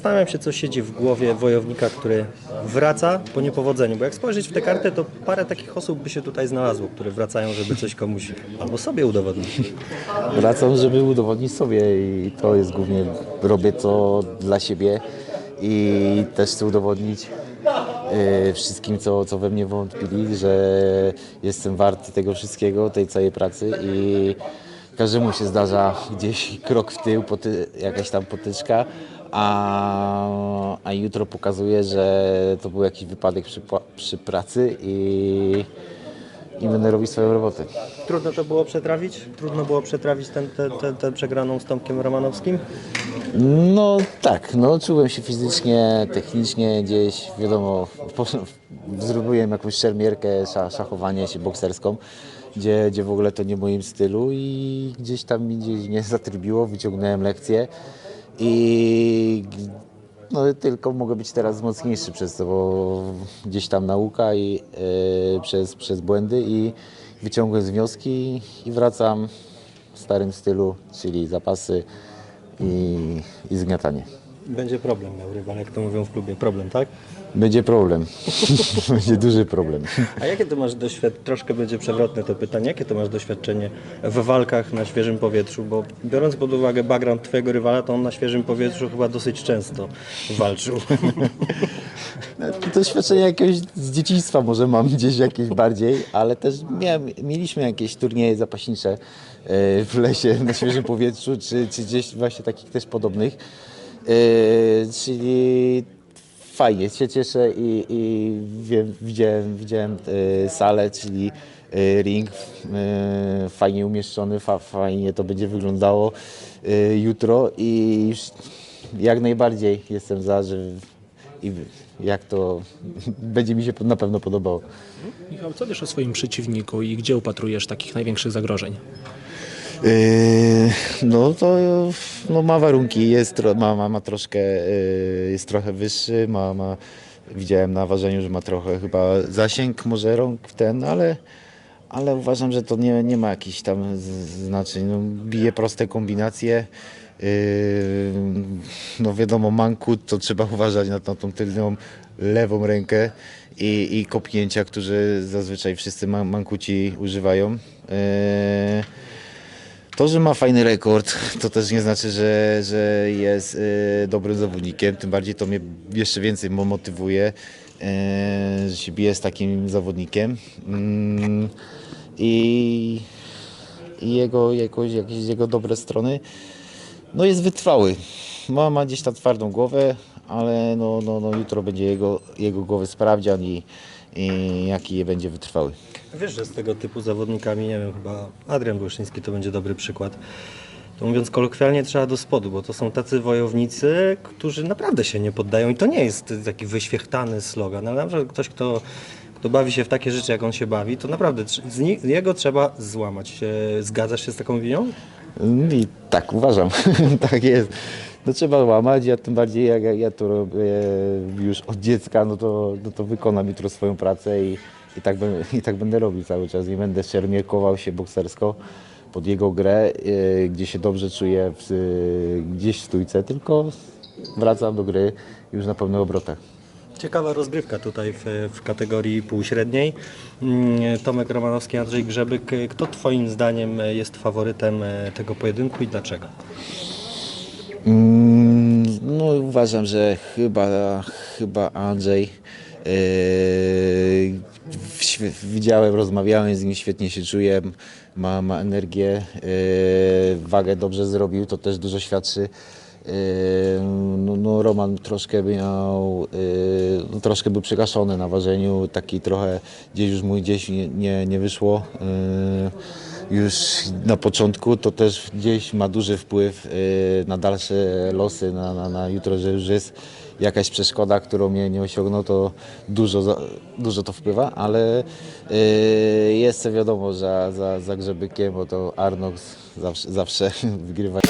Zastanawiam się, co siedzi w głowie wojownika, który wraca po niepowodzeniu. Bo jak spojrzeć w tę kartę, to parę takich osób by się tutaj znalazło, które wracają, żeby coś komuś albo sobie udowodnić. Wracam, żeby udowodnić sobie i to jest głównie, robię to dla siebie i też chcę udowodnić e, wszystkim, co, co we mnie wątpili, że jestem warty tego wszystkiego, tej całej pracy i każdemu się zdarza gdzieś krok w tył, poty, jakaś tam potyczka, a, a jutro pokazuje, że to był jakiś wypadek przy, przy pracy i, i będę robić swoją robotę. Trudno to było przetrawić? Trudno było przetrawić tę ten, ten, ten przegraną z Tomkiem Romanowskim? No tak, no czułem się fizycznie, technicznie gdzieś, wiadomo, po, zrobiłem jakąś szermierkę, sza, szachowanie się bokserską, gdzie, gdzie w ogóle to nie w moim stylu i gdzieś tam mi gdzieś nie zatrybiło, wyciągnąłem lekcję i no tylko mogę być teraz mocniejszy przez to, bo gdzieś tam nauka i e, przez, przez błędy i wyciągłem wnioski i wracam w starym stylu, czyli zapasy i, i zgniatanie. Będzie problem miał rywal, jak to mówią w klubie. Problem, tak? Będzie problem. Będzie duży problem. A jakie to masz doświadczenie, troszkę będzie przewrotne to pytanie, jakie to masz doświadczenie w walkach na świeżym powietrzu? Bo biorąc pod uwagę background twojego rywala, to on na świeżym powietrzu chyba dosyć często walczył. Doświadczenie jakiegoś z dzieciństwa może mam gdzieś jakieś bardziej, ale też miałem, mieliśmy jakieś turnieje zapaśnicze e, w lesie, na świeżym powietrzu, czy, czy gdzieś właśnie takich też podobnych. E, Czyli fajnie, się cieszę i, i wiem, widziałem, widziałem e, salę, czyli e, ring fajnie umieszczony, fa, fajnie to będzie wyglądało jutro i jak najbardziej jestem za, że i jak to będzie mi się na pewno podobało. Michał, co wiesz o swoim przeciwniku i gdzie upatrujesz takich największych zagrożeń? Yy, no to no ma warunki, jest, ma, ma, ma troszkę, yy, jest trochę wyższy, ma, ma, widziałem na ważeniu, że ma trochę chyba zasięg, może rąk ten, ale, ale uważam, że to nie, nie ma jakichś tam znaczeń. No, bije proste kombinacje. Yy, no wiadomo, mankut to trzeba uważać na, na tą tylną lewą rękę i, i kopnięcia, które zazwyczaj wszyscy man, mankuci używają. To, że ma fajny rekord, to też nie znaczy, że, że jest y, dobrym zawodnikiem. Tym bardziej to mnie jeszcze więcej mo- motywuje, y, że się bije z takim zawodnikiem. Mm, I, jego, jakoś, jakieś jego dobre strony. No jest wytrwały. Ma, ma gdzieś tam twardą głowę, ale no, no, no jutro będzie jego, jego głowy sprawdzian i, i jaki będzie wytrwały. Wiesz, że z tego typu zawodnikami, nie wiem, chyba Adrian Błyszyński to będzie dobry przykład. To mówiąc kolokwialnie, trzeba do spodu, bo to są tacy wojownicy, którzy naprawdę się nie poddają i to nie jest taki wyświechtany slogan, ale na przykład ktoś, kto, kto bawi się w takie rzeczy, jak on się bawi, to naprawdę z trzeba złamać. E, Zgadzasz się z taką opinią? I tak uważam, tak jest. No trzeba łamać, ja tym bardziej jak ja, ja to robię już od dziecka, no to, no to wykonam jutro swoją pracę i, i, tak, będę, i tak będę robił cały czas. Nie będę szermierkował się boksersko pod jego grę, e, gdzie się dobrze czuję w, e, gdzieś w stójce, tylko wracam do gry już na pełnych obrotach. Ciekawa rozgrywka tutaj w, w kategorii półśredniej. Mm, Tomek Romanowski, Andrzej Grzebyk. Kto Twoim zdaniem jest faworytem e, tego pojedynku i dlaczego? Mm, No uważam, że chyba, chyba Andrzej. Yy, widziałem, rozmawiałem z nim, świetnie się czuję, ma, ma energię, yy, wagę dobrze zrobił, to też dużo świadczy. Yy, no, no Roman troszkę miał, yy, no, troszkę był przygaszony na ważeniu, taki trochę gdzieś już mu gdzieś nie, nie, nie wyszło. Yy, już na początku, to też gdzieś ma duży wpływ y, na dalsze losy, na, na, na jutro, że już jest jakaś przeszkoda, którą mnie nie osiągnął, to dużo, dużo to wpływa, ale y, jest wiadomo, że za, za Grzebykiem, bo to Arnox zawsze, zawsze wygrywa.